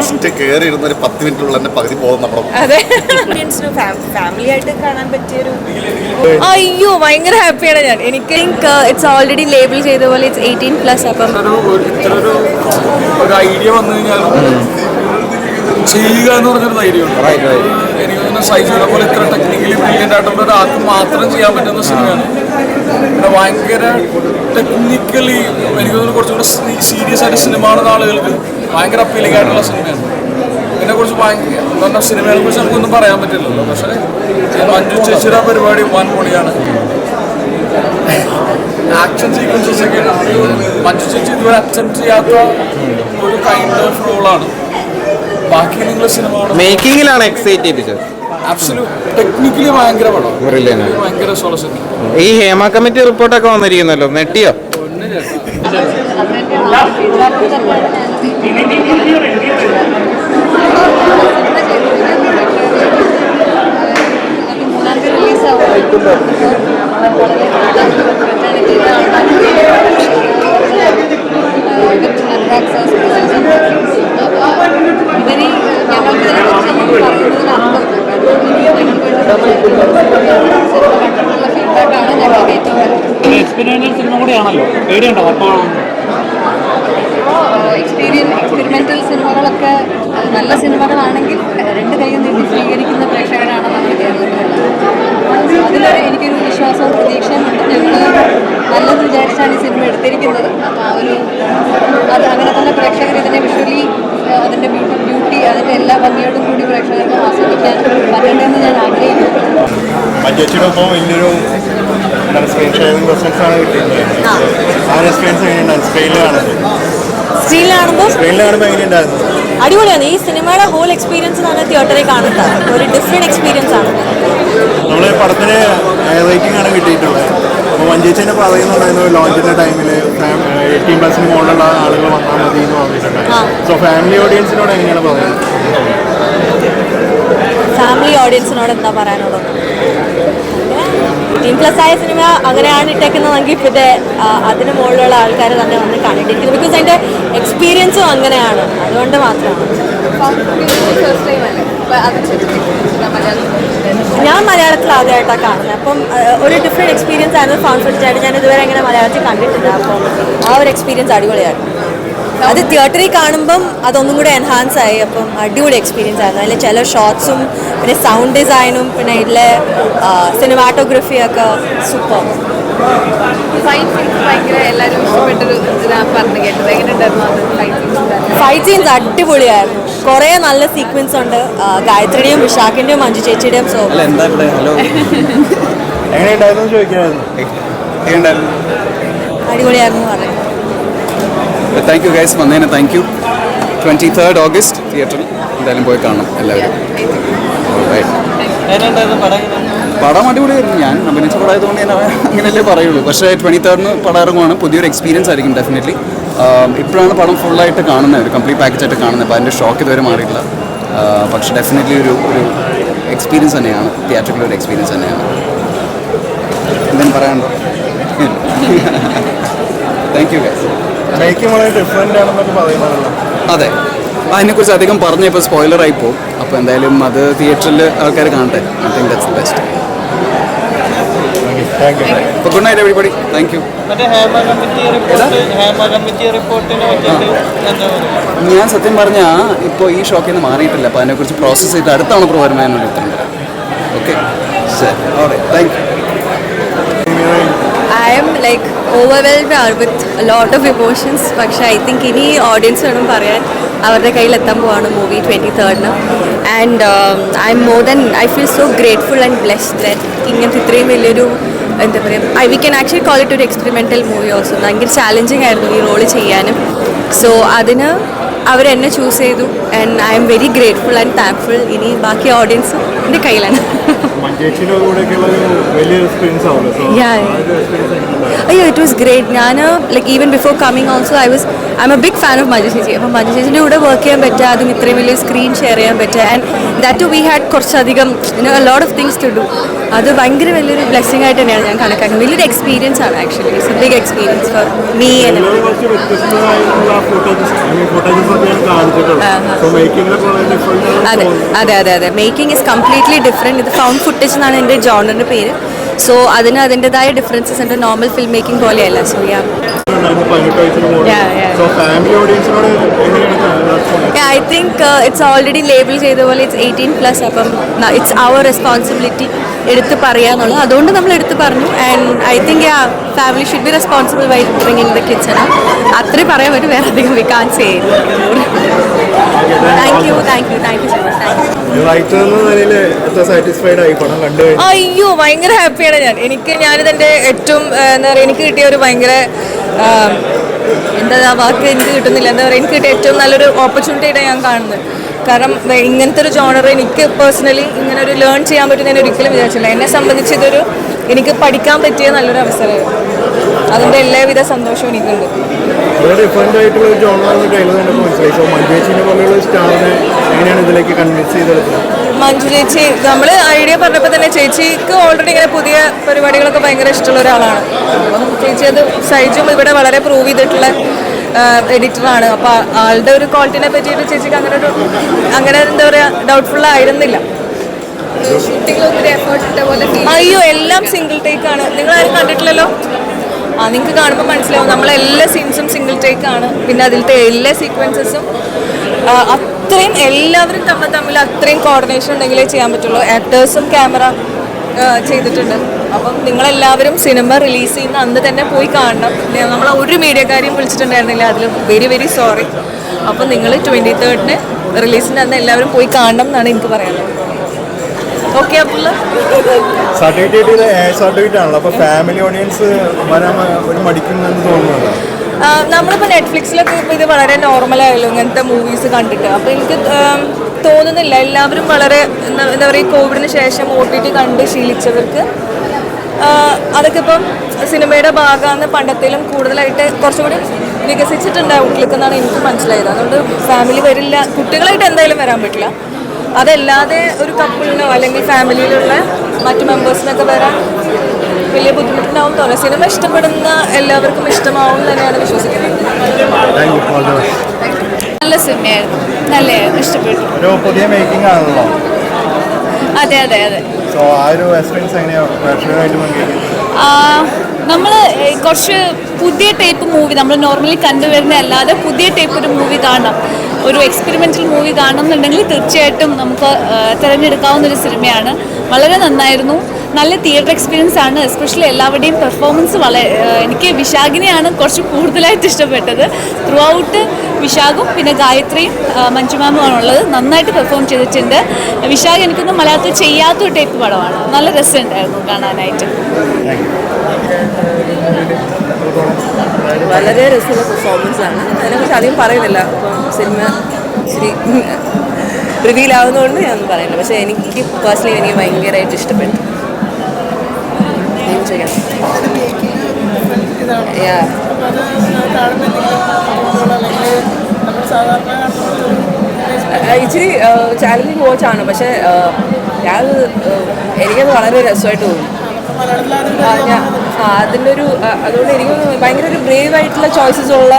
First കയറി ഇരുന്ന ഒരു പത്ത് മിനിറ്റുള്ള തന്നെ പകുതി പോകും നമ്മുടെ അതെ. ഓഡിയൻസിന് ഫാമിലി ആയിട്ട് കാണാൻ പറ്റിയൊരു അയ്യോ ഭയങ്കര ഹാപ്പിയാണ് ഞാൻ. എനിക്ക് ഇറ്റ്സ് ഓൾറെഡി ലേബിൾ ചെയ്ത പോലെ ഇറ്റ്സ് എയ്റ്റീൻ പ്ലസ് അപ്പം. ഒരു ഐഡിയ വന്നു കഴിഞ്ഞാൽ ചെയ്യുക എന്ന് പറഞ്ഞൊരു ധൈര്യമുണ്ട്. എനിക്ക് തോന്നുന്നു സൈജുവിനെ പോലെ ഇത്ര ടെക്നിക്കലി ഒരാൾക്ക് മാത്രം ചെയ്യാൻ പറ്റുന്ന സിനിമയാണ്. പിന്നെ ഭയങ്കര ടെക്നിക്കലി എനിക്ക് തോന്നുന്നു കുറച്ചുകൂടെ സീരിയസ് ആയിട്ട് സിനിമ കാണുന്ന ആളുകൾക്ക് ഭയങ്കര അപ്പീലിംഗ് ആയിട്ടുള്ള സിനിമയാണ്. ഇതിനെ കുറിച്ച് ഭയങ്കര എന്ന് സിനിമകളെ കുറിച്ച് നമുക്കൊന്നും പറയാൻ പറ്റില്ലല്ലോ. പക്ഷേ മഞ്ജു ചേച്ചിയുടെ പരിപാടി വൻ പൊളിയാണ് ആക്ഷൻ സീക്വൻസസ് ഒക്കെ മഞ്ജു ചേച്ചി ഇതുവരെ അറ്റംപ്റ്റ് ചെയ്യാത്ത ഒരു കൈൻഡ് ഓഫ് റോളാണ് ബാക്കി നിങ്ങൾ സിനിമ മേക്കിങ്ങിലാണ് എക്സൈറ്റ് ചെയ്യിപ്പിച്ചത് ടെക്നിക്കലി ഭയങ്കര പടം. ഭയങ്കര ഈ ഹേമ കമ്മിറ്റി റിപ്പോർട്ടൊക്കെ വന്നിരിക്കുന്നല്ലോ നെട്ടിയോ? എക്സ്പെരിമെന്റൽ സിനിമ കൂടിയാണല്ലോ പേടിയുണ്ടോ അപ്പോൾ എക്സ്പീരിയൻ എക്സ്പെരിമെന്റൽ സിനിമകളൊക്കെ നല്ല സിനിമകളാണെങ്കിൽ രണ്ട് കൈയും നീട്ടി സ്വീകരിക്കുന്ന പ്രേക്ഷകരാണ് നമ്മുടെ കേരളത്തിലുള്ളത്. അതിൽ എനിക്കൊരു വിശ്വാസവും പ്രതീക്ഷയും ഉണ്ട്. ഞങ്ങൾ നല്ലത് വിചാരിച്ചാണ് ഈ സിനിമ എടുത്തിരിക്കുന്നത്. അപ്പോൾ ആ ഒരു അത് അങ്ങനെ തന്നെ പ്രേക്ഷകർ ഇതിനെ വിഷ്വലി അതിന്റെ ബ്യൂട്ടി അതിന്റെ എല്ലാ ഭംഗിയോടും കൂടി പ്രേക്ഷകർക്ക് ആസ്വദിക്കാൻ പറ്റണമെന്ന് ഞാൻ ആഗ്രഹിക്കുന്നു. ഒപ്പം വലിയൊരു എന്താണ് സ്ക്രീൻ ഷെയറിംഗ് ക്വസ്റ്റൻസ് ആണ് കിട്ടിയിരുന്നത് ആ. ഒരു എക്സ്പീരിയൻസ് എങ്ങനെയുണ്ടായിരുന്നു സ്ക്രീനിൽ കാണുന്നത്. സ്ക്രീനിൽ കാണുമ്പോൾ സ്ക്രീനിൽ കാണുമ്പോൾ എങ്ങനെയുണ്ടായിരുന്നു? അടിപൊളിയാണ്. ഈ സിനിമയുടെ ഹോൾ എക്സ്പീരിയൻസ് തന്നെ തിയേറ്ററിൽ കാണുന്നത്. ഒരു ഡിഫറെന്റ് എക്സ്പീരിയൻസ് ആണ്. നമ്മൾ പടത്തിന് റേറ്റിംഗ് ആണ് കിട്ടിയിട്ടുള്ളത്. അപ്പോൾ മഞ്ചേച്ചിനെ പറയുന്നുണ്ടായിരുന്നു ലോഞ്ചിന്റെ ടൈമിൽ എയ്റ്റീൻ പ്ലസിന് മുകളിലുള്ള ആളുകൾ വന്നാൽ മതി എന്ന് പറഞ്ഞിട്ടുണ്ടായിരുന്നു സോ ഫാമിലി ഓഡിയൻസിനോട് എങ്ങനെയാണ് പറയുന്നത്? ഫാമിലി ഓഡിയൻസിനോട് എന്താ പറയാനുള്ളത്? ടീം പ്ലസ് ആയ സിനിമ അങ്ങനെയാണ് ഇട്ടേക്കുന്നതെങ്കിൽ പിന്നെ അതിന് മുകളിലുള്ള ആൾക്കാർ തന്നെ വന്ന് കണ്ടിരിക്കുന്നു. ബിക്കോസ് അതിന്റെ എക്സ്പീരിയൻസും അങ്ങനെയാണ്. അതുകൊണ്ട് മാത്രമാണ്. ഞാൻ മലയാളത്തിൽ ആദ്യമായിട്ടാണ് കാണുന്നത്. അപ്പം ഒരു ഡിഫറെന്റ് എക്സ്പീരിയൻസ് ആയിരുന്നു കോൺഫിഡൻസ് ആയിട്ട്. ഞാൻ ഇതുവരെ അങ്ങനെ മലയാളത്തിൽ കണ്ടിട്ടില്ല. അപ്പം ആ ഒരു എക്സ്പീരിയൻസ് അടിപൊളിയായിരുന്നു. അത് തിയേറ്ററിൽ കാണുമ്പം അതൊന്നും കൂടെ എൻഹാൻസ് ആയി. അപ്പം അടിപൊളി എക്സ്പീരിയൻസ് ആയിരുന്നു. അതിൽ ചില ഷോർട്സും പിന്നെ സൗണ്ട് ഡിസൈനും പിന്നെ ഇതിലെ സിനിമാറ്റോഗ്രഫിയൊക്കെ സൂപ്പർ ഫൈറ്റ് സീൻസ് അടിപൊളിയായിരുന്നു. കുറെ നല്ല സീക്വൻസ് ഉണ്ട്. ഗായത്രിയുടെയും വിശാഖിന്റെയും മഞ്ജു ചേച്ചിയുടെയും സോ എങ്ങനെയുണ്ടായിരുന്നു അടിപൊളിയായിരുന്നു പറഞ്ഞു താങ്ക് യു ഗൈസ് വന്നതിന് thank you twenty third August തിയേറ്ററിൽ എന്തായാലും പോയി കാണണം എല്ലാവരും. പടം? അടിപൊളിയായിരുന്നു. ഞാൻ അഭിനയിച്ച പടമായതുകൊണ്ട് ഞാൻ അങ്ങനെയല്ലേ പറയുള്ളൂ. പക്ഷേ ട്വന്റി തേർഡിന് പടം ഇറങ്ങുവാണ് പുതിയൊരു എക്സ്പീരിയൻസ് ആയിരിക്കും ഡെഫിനറ്റ്ലി ഇപ്പോഴാണ് പടം ഫുള്ളായിട്ട് കാണുന്നത്. ഒരു കംപ്ലീറ്റ് പാക്കേജ് ആയിട്ട് കാണുന്നത്. അപ്പോൾ അതിന്റെ ഷോക്ക് ഇതുവരെ മാറിയിട്ടില്ല. പക്ഷേ ഡെഫിനറ്റ്ലി ഒരു ഒരു എക്സ്പീരിയൻസ് തന്നെയാണ്. തിയേറ്ററിലെ ഒരു എക്സ്പീരിയൻസ് തന്നെയാണ്. എന്തെങ്കിലും പറയാനുണ്ടോ? താങ്ക് യു ഗൈസ് അതെ. അതിനെക്കുറിച്ച് അധികം പറഞ്ഞ ഇപ്പോൾ സ്പോയിലറായി പോകും അപ്പോൾ എന്തായാലും അത് തിയേറ്ററിൽ ആൾക്കാർ കാണട്ടെ. ഐ തിങ്ക് ദാറ്റ്സ് ബെസ്റ്റ് അപ്പോൾ good night everybody thank you ഞാൻ സത്യം പറഞ്ഞാൽ ഇപ്പോൾ ഈ ഷോക്കിൽ നിന്ന് മാറിയിട്ടില്ല. അപ്പോൾ അതിനെക്കുറിച്ച് പ്രോസസ്സ് ചെയ്ത് അടുത്ത തവണ പ്രവർത്തനം ഓക്കെ ശരി okay thank you I'm like are with lot of emotions പക്ഷേ ഐ തിങ്ക് ഇനി ഓഡിയൻസ് വേണം പറയാൻ. അവരുടെ കയ്യിൽ എത്താൻ പോവാണ് movie twenty തേർഡിന് and I'm more than I feel so grateful and blessed that ഇങ്ങനത്തെ ഇത്രയും വലിയൊരു എന്താ പറയുക I we can actually call it ഒരു എക്സ്പെരിമെന്റൽ മൂവി ഓൾസോ ഭയങ്കര ചാലഞ്ചിങ് ആയിരുന്നു ഈ റോൾ ചെയ്യാനും. സോ അതിന് അവരെന്നെ ചൂസ് ചെയ്തു. And I'm very grateful and thankful ഇനി ബാക്കി ഓഡിയൻസ് എന്റെ കയ്യിലാണ്. എക്സ്പീരിയൻസ് ആവുമല്ലോ അയ്യോ ഇറ്റ് വാസ് ഗ്രേറ്റ് ഞാൻ like even before coming also I was I'm a big fan of Maju ചേച്ചി അപ്പം മജു ചേച്ചിന്റെ കൂടെ വർക്ക് ചെയ്യാൻ പറ്റുക അതും ഇത്രയും വലിയ സ്ക്രീൻ ഷെയർ ചെയ്യാൻ പറ്റുക ആൻഡ് ദാറ്റ് വി ഹാഡ് കുറച്ചധികം lot of things to do അത് ഭയങ്കര വലിയൊരു ബ്ലെസ്സിങ് ആയിട്ട് തന്നെയാണ് ഞാൻ കണക്കാക്കുന്നത്. വലിയൊരു എക്സ്പീരിയൻസ് ആണ് actually it's a big experience for me അതെ അതെ അതെ അതെ. മേക്കിംഗ് ഇസ് കംപ്ലീറ്റ്ലി ഡിഫറെന്റ് ഇത് ഫൗണ്ട് ഫുട്ടേജ് എന്നാണ് എന്റെ ജോണറിന്റെ പേര്. സോ അതിന് അതിന്റെതായ ഡിഫറൻസസ് ഉണ്ട്. നോർമൽ ഫിലിം മേക്കിംഗ് പോലെയല്ല so yeah I think it's already label ചെയ്ത പോലെ ഇറ്റ്സ് എയ്റ്റീൻ പ്ലസ് അപ്പം ഇറ്റ്സ് അവർ റെസ്പോൺസിബിലിറ്റി എടുത്ത് പറയാന്നുള്ളത് അതുകൊണ്ട് നമ്മൾ എടുത്ത് പറഞ്ഞു. ആൻഡ് ഐ തിങ്ക് ആ family should be responsible why bringing the kitchen അത്രേ പറയാൻ പറ്റും. വേറെ അധികം we say thank you thank you thank you so much thank you writer എന്ന നിലയിൽ എത്ര സാറ്റിസ്ഫൈഡ് ആയി? പടം കണ്ടു കഴിഞ്ഞു. അയ്യോ ഭയങ്കര ഹാപ്പിയാണ് ഞാൻ. എനിക്ക് ഞാനിതെന്റെ ഏറ്റവും എന്താ പറയുക എനിക്ക് കിട്ടിയ ഒരു ഭയങ്കര ആ, എന്താ ആ വാക്ക് എനിക്ക് കിട്ടുന്നില്ല. എന്താ പറയുക എനിക്ക് കിട്ടിയ ഏറ്റവും നല്ലൊരു ഓപ്പർച്യൂണിറ്റി ആയിട്ടാണ് ഞാൻ കാണുന്നത്. കാരണം വേ- ഇങ്ങനത്തെ ഒരു ജോണർ എനിക്ക് പേഴ്സണലി ഇങ്ങനെ ഒരു ലേൺ ചെയ്യാൻ പറ്റും ഞാൻ ഒരിക്കലും വിചാരിച്ചില്ല. എന്നെ സംബന്ധിച്ച് ഇതൊരു എനിക്ക് പഠിക്കാൻ പറ്റിയ നല്ലൊരു അവസരമായിരുന്നു. അതിന്റെ എല്ലാവിധ സന്തോഷവും എനിക്കുണ്ട്. മഞ്ജു ചേച്ചി നമ്മൾ ഐഡിയ പറഞ്ഞപ്പോൾ തന്നെ ചേച്ചിക്ക് ഓൾറെഡി ഇങ്ങനെ പുതിയ പരിപാടികളൊക്കെ ഭയങ്കര ഇഷ്ടമുള്ള ഒരാളാണ്. അപ്പം ചേച്ചി അത് സൈജും ഇവിടെ വളരെ പ്രൂവ് ചെയ്തിട്ടുള്ള എഡിറ്ററാണ് അപ്പോൾ ആളുടെ ഒരു ക്വാളിറ്റിനെ പറ്റിയിട്ട് ചേച്ചിക്ക് അങ്ങനെ ഒരു അങ്ങനെ എന്താ പറയുക ഡൗട്ട്ഫുൾ ആയിരുന്നില്ല. അയ്യോ എല്ലാം സിംഗിൾ ടേക്ക് ആണ്. നിങ്ങൾ ആരും കണ്ടിട്ടില്ലല്ലോ? നിങ്ങൾക്ക് കാണുമ്പോൾ മനസ്സിലാവും നമ്മളെല്ലാ സീൻസും സിംഗിൾ ടേക്ക് ആണ്. പിന്നെ അതിലത്തെ എല്ലാ സീക്വൻസസും അത്രയും എല്ലാവരും തമ്മിൽ തമ്മിൽ അത്രയും കോർഡിനേഷൻ ഉണ്ടെങ്കിലേ ചെയ്യാൻ പറ്റുള്ളൂ. ആക്ടേഴ്സും ക്യാമറ ചെയ്തിട്ടുണ്ട്. അപ്പം നിങ്ങളെല്ലാവരും സിനിമ റിലീസ് ചെയ്യുന്ന അന്ന് തന്നെ പോയി കാണണം. നമ്മൾ ഒരു മീഡിയക്കാരെയും വിളിച്ചിട്ടുണ്ടായിരുന്നില്ല അതിൽ വെരി വെരി സോറി അപ്പം നിങ്ങൾ ട്വന്റി തേർഡിന് റിലീസിന്റെ അന്ന് എല്ലാവരും പോയി കാണണം എന്നാണ് എനിക്ക് പറയാനുള്ളത്. സർട്ടിഫിക്കറ്റ് സർട്ടിഫിക്കറ്റ് ആണല്ലോ. അപ്പൊ ഫാമിലി ഓഡിയൻസ് വരാൻ ഒരു മടിക്കുന്നെന്ന് തോന്നുന്നുണ്ടോ? നമ്മളിപ്പോൾ നെറ്റ്ഫ്ലിക്സിലൊക്കെ ഇപ്പോൾ ഇത് വളരെ നോർമലായല്ലോ ഇങ്ങനത്തെ മൂവീസ് കണ്ടിട്ട്. അപ്പോൾ എനിക്ക് തോന്നുന്നില്ല. എല്ലാവരും വളരെ എന്താ പറയുക കോവിഡിന് ശേഷം ഒ ടി ടി കണ്ട് ശീലിച്ചവർക്ക് അതൊക്കെ ഇപ്പം സിനിമയുടെ ഭാഗമാണ് പണ്ടത്തേലും കൂടുതലായിട്ട് കുറച്ചുകൂടി വികസിച്ചിട്ടുണ്ട് ഔട്ട്ലുക്ക് എന്നാണ് എനിക്ക് മനസ്സിലായത്. അതുകൊണ്ട് ഫാമിലി വരില്ല. കുട്ടികളായിട്ട് എന്തായാലും വരാൻ പറ്റില്ല. അതല്ലാതെ ഒരു കപ്പിളിനോ അല്ലെങ്കിൽ ഫാമിലിയിലുള്ള മറ്റു മെമ്പേഴ്സിനൊക്കെ വരാൻ വലിയ ബുദ്ധിമുട്ടുണ്ടാവും തോന്നുന്നു. സിനിമ ഇഷ്ടപ്പെടുന്ന എല്ലാവർക്കും ഇഷ്ടമാവും തന്നെയാണ് വിശ്വസിക്കുന്നത്. നല്ല സിനിമയായിരുന്നു. നല്ലതായിരുന്നു. ഇഷ്ടപ്പെട്ടു. ഒരു പുതിയ മേക്കിംഗ് ആണല്ലോ. അതെ അതെ അതെ. സോ ആ ഒരു എക്സ്പീരിയൻസ് എങ്ങനെയാണ് നമ്മൾ കുറച്ച് പുതിയ ടൈപ്പ് മൂവി നമ്മൾ നോർമലി കണ്ടുവരുന്ന അല്ലാതെ പുതിയ ടൈപ്പ് ഒരു മൂവി കാണണം. ഒരു എക്സ്പെരിമെന്റൽ മൂവി കാണുന്നുണ്ടെങ്കിൽ തീർച്ചയായിട്ടും നമുക്ക് തിരഞ്ഞെടുക്കാവുന്ന ഒരു സിനിമയാണ്. വളരെ നന്നായിരുന്നു. നല്ല തിയേറ്റർ എക്സ്പീരിയൻസ് ആണ്. എസ്പെഷ്യലി എല്ലാവരുടെയും പെർഫോമൻസ് വളരെ എനിക്ക് വിശാഖിനെയാണ് കുറച്ച് കൂടുതലായിട്ട് ഇഷ്ടപ്പെട്ടത്. ത്രൂ ഔട്ട് വിശാഖും പിന്നെ ഗായത്രിയും ആ, മഞ്ജു മാമുമാണ് ഉള്ളത് നന്നായിട്ട് പെർഫോം ചെയ്തിട്ടുണ്ട്. വിശാഖ് എനിക്കൊന്നും മലയാളത്തിൽ ചെയ്യാത്ത ഒരു ടൈപ്പ് പടമാണ്. നല്ല രസമുണ്ടായിരുന്നു കാണാനായിട്ട്. വളരെ രസമുള്ള പെർഫോമൻസ് ആണ്. അതിനെക്കുറിച്ച് അധികം പറയുന്നില്ല. അപ്പം സിനിമ ഇച്ചിരി റിവീൽ ഞാനൊന്നും പറയുന്നില്ല. പക്ഷേ എനിക്ക് പേഴ്സണലി എനിക്ക് ഭയങ്കരമായിട്ട് ഇഷ്ടപ്പെട്ടു. ഇച്ചിരി ചാലഞ്ചിങ് വാച്ചാണ് പക്ഷേ ഞാൻ എനിക്കത് വളരെ രസമായിട്ട് തോന്നി. അതിന്റെ ഒരു അതുകൊണ്ട് എനിക്ക് ഭയങ്കര ഒരു ബ്രേവ് ആയിട്ടുള്ള ചോയ്സസ് ഉള്ള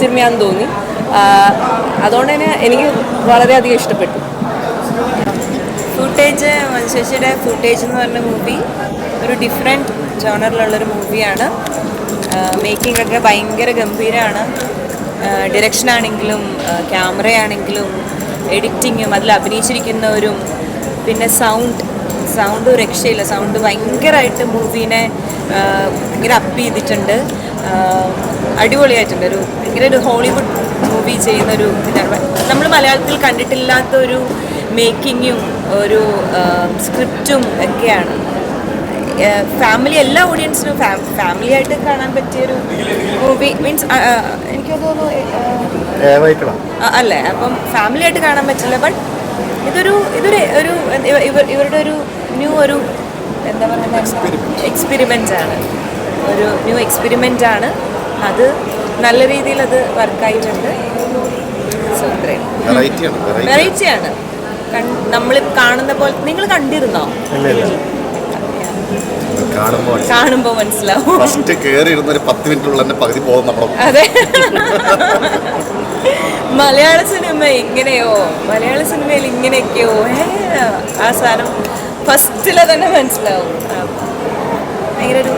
സിനിമയാന്ന് തോന്നി. അതുകൊണ്ട് തന്നെ എനിക്ക് വളരെയധികം ഇഷ്ടപ്പെട്ടു. ഫുട്ടേജ് മനുഷ്യയുടെ ഫുട്ടേജ് എന്ന് പറഞ്ഞ മൂവി ഒരു ഡിഫറെന്റ് ജോണറിലുള്ളൊരു മൂവിയാണ് മേക്കിംഗ് ഒക്കെ ഭയങ്കര ഗംഭീരമാണ് ഡിറക്ഷൻ ആണെങ്കിലും ക്യാമറയാണെങ്കിലും എഡിറ്റിങ്ങും അതിൽ അഭിനയിച്ചിരിക്കുന്നവരും പിന്നെ സൗണ്ട് സൗണ്ട് ഒരു രക്ഷയില്ല സൗണ്ട് ഭയങ്കരമായിട്ട് മൂവീനെ ഭയങ്കര അപ്പ് ചെയ്തിട്ടുണ്ട്. അടിപൊളിയായിട്ടുണ്ട്. ഒരു ഭയങ്കര ഒരു ഹോളിവുഡ് മൂവി ചെയ്യുന്നൊരു ഇതാണ്. നമ്മൾ മലയാളത്തിൽ കണ്ടിട്ടില്ലാത്ത ഒരു മേക്കിങ്ങും ഒരു സ്ക്രിപ്റ്റും ഒക്കെയാണ് ഫാമിലി എല്ലാ ഓഡിയൻസിനും ഫാമിലി ആയിട്ട് കാണാൻ പറ്റിയൊരു മൂവി മീൻസ് എനിക്ക് തോന്നുന്നു അല്ലേ? അപ്പം ഫാമിലി ആയിട്ട് കാണാൻ പറ്റില്ല. ബട്ട് ഇതൊരു ഇതൊരു ഒരു ഇവർ ഇവരുടെ ഒരു ന്യൂ ഒരു എന്താ പറയുക എക്സ്പെരിമെന്റ് ആണ്. ഒരു ന്യൂ എക്സ്പെരിമെന്റ് ആണ്. അത് നല്ല രീതിയിൽ അത് വർക്കായിട്ടുണ്ട് സോ അത്രയും വെറൈറ്റിയാണ് വെറൈറ്റി വെറൈറ്റി ആണ് നമ്മൾ കാണുന്ന പോലെ നിങ്ങൾ കണ്ടിരുന്നോ? കാണുമ്പോൾ കാണുമ്പോൾ മനസ്സിലാവും. ഫസ്റ്റ് കയറി ഇരുന്ന ഒരു പത്ത് മിനിറ്റുള്ള പകുതി പോകും നമ്മുടെ അതെ. മലയാള സിനിമ ഇങ്ങനെയോ മലയാള സിനിമയിൽ ഇങ്ങനെയൊക്കെയോ ആ സാധനം ഫസ്റ്റിലെ തന്നെ മനസ്സിലാവും. ഭയങ്കര ഒരു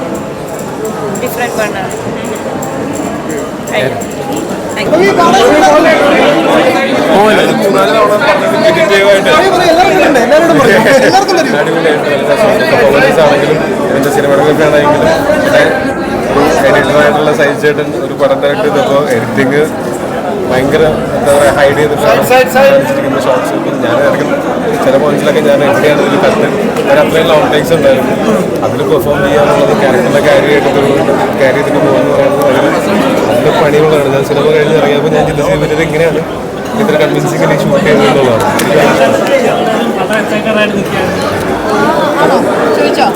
ഡിഫറെന്റ് പെർഫോമൻസ് ആണെങ്കിലും സിനിമാറ്റോഗ്രഫി ആണെങ്കിലും എഡിറ്ററായിട്ടുള്ള സൈസ് ചേട്ടൻ ഒരു പടം ചെയ്തപ്പോൾ എഡിറ്റിങ് ഭയങ്കര എന്താ പറയുക ഹൈഡ് ചെയ്തിട്ടാണ് ഷോർട്സ് ഞാൻ ഇറങ്ങും ചില പോയിന്റ്സിലൊക്കെ ഞാൻ എവിടെയാണ് ഇതിൽ കണ്ട് ഞാൻ അത്രയും ലോങ് ടേക്സ് ഉണ്ടായിരുന്നു. അതിൽ പെർഫോം ചെയ്യാനുള്ളത് ക്യാരക്ടറിനെ ക്യാരി ചെയ്തിട്ട് ക്യാരി ചെയ്തിട്ട് പോകുന്നു പറയുന്നത് അതിൽ പണികളാണ് ഞാൻ സിനിമ കഴിഞ്ഞ് ഇറങ്ങിയപ്പോൾ ഞാൻ ചിന്തിച്ചത് ഇവരത് എങ്ങനെയാണ് ഇത്ര കൺവിൻസിംഗലി ഷൂട്ട് ചെയ്യുന്നുള്ളതാണ് ചോദിച്ചോ?